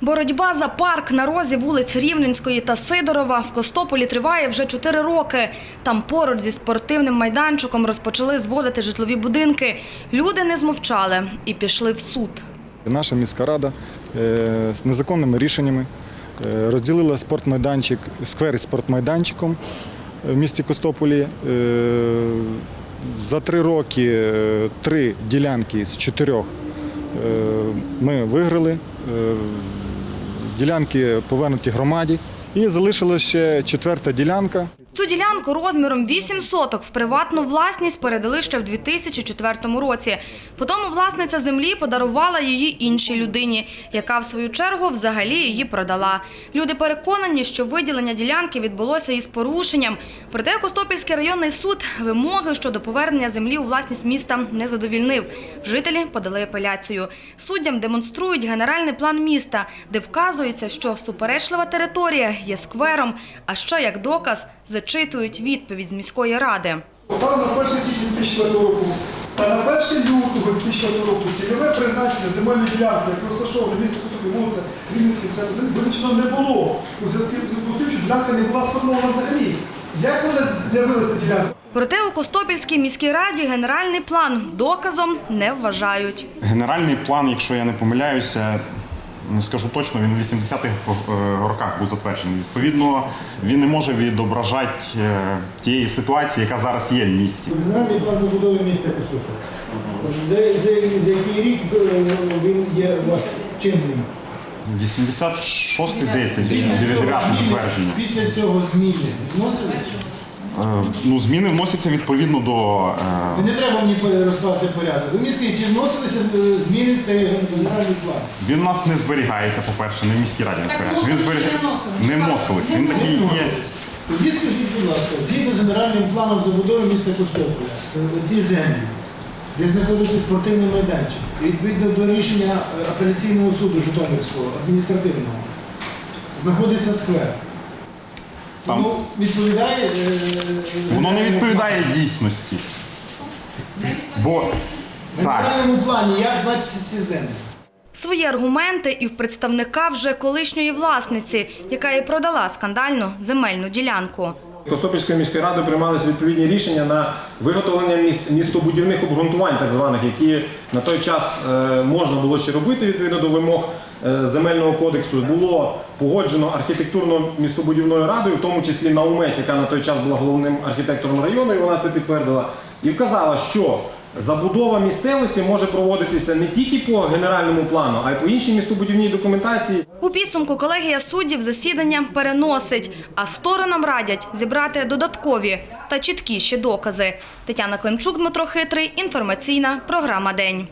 Боротьба за парк на розі вулиць Рівненської та Сидорова в Костополі триває вже чотири роки. Там поруч зі спортивним майданчиком розпочали зводити житлові будинки. Люди не змовчали і пішли в суд. Наша міська рада е, з незаконними рішеннями е, розділила спортмайданчик, сквер із спортмайданчиком в місті Костополі. Е, За три роки е, три ділянки з чотирьох е, ми виграли. Ділянки повернуті громаді. І залишилася ще четверта ділянка. Ділянку розміром 8 соток в приватну власність передали ще в 2004 році. Потім власниця землі подарувала її іншій людині, яка в свою чергу взагалі її продала. Люди переконані, що виділення ділянки відбулося із порушенням. Проте Костопільський районний суд вимоги щодо повернення землі у власність міста не задовільнив. Жителі подали апеляцію. Суддям демонструють генеральний план міста, де вказується, що суперечлива територія є сквером, а ще як доказ зачитують відповідь з міської ради. Станом на 1 січня 2004 року та на 1 лютого 2004 року цільове призначення земельної ділянки, як розташоване місто Кутові, вулиця Рівненська, це визначено не було. У зв'язку у зв'язку з тим, що ділянка не була сформована взагалі. Як вона з'явилася ділянка? Проте у Костопільській міській раді генеральний план доказом не вважають. Генеральний план, якщо я не помиляюся, не скажу точно, він у 80-х роках був затверджений. Відповідно, він не може відображати е, тієї ситуації, яка зараз є в місті. Генеральний план забудови міста Костопіль. За, який рік е, він є у вас чинним? 86-й, здається, 99 затвердження. Після цього зміни вносилися? Е, Ну, зміни вносяться відповідно до е, Не треба мені розкласти порядок. Ви мені скажіть, чи вносилися е, зміни в цей генеральний план? Він у нас не зберігається, по-перше, не в міській раді не зберігається. Він зберіг... не вносились. Він такий є. Тоді скажіть, будь ласка, згідно з генеральним планом забудови міста Костополя, е, ці землі, де знаходиться спортивний майданчик, відповідно до рішення апеляційного суду Житомирського, адміністративного, знаходиться сквер. Там- Воно відповідає. е, Воно не відповідає дійсності. Бо. В так. генеральному плані як значиться ці землі? Свої аргументи і в представника вже колишньої власниці, яка і продала скандальну земельну ділянку. Костопільською міською радою приймалися відповідні рішення на виготовлення містобудівних обґрунтувань, так званих, які на той час е, можна було ще робити відповідно до вимог е, земельного кодексу. Було погоджено архітектурно-містобудівною радою, в тому числі Наумець, яка на той час була головним архітектором району, і вона це підтвердила, і вказала, що забудова місцевості може проводитися не тільки по генеральному плану, а й по іншій містобудівній документації. У підсумку колегія суддів засідання переносить, а сторонам радять зібрати додаткові та чіткіші докази. Тетяна Климчук, Дмитро Хитрий. Інформаційна програма День.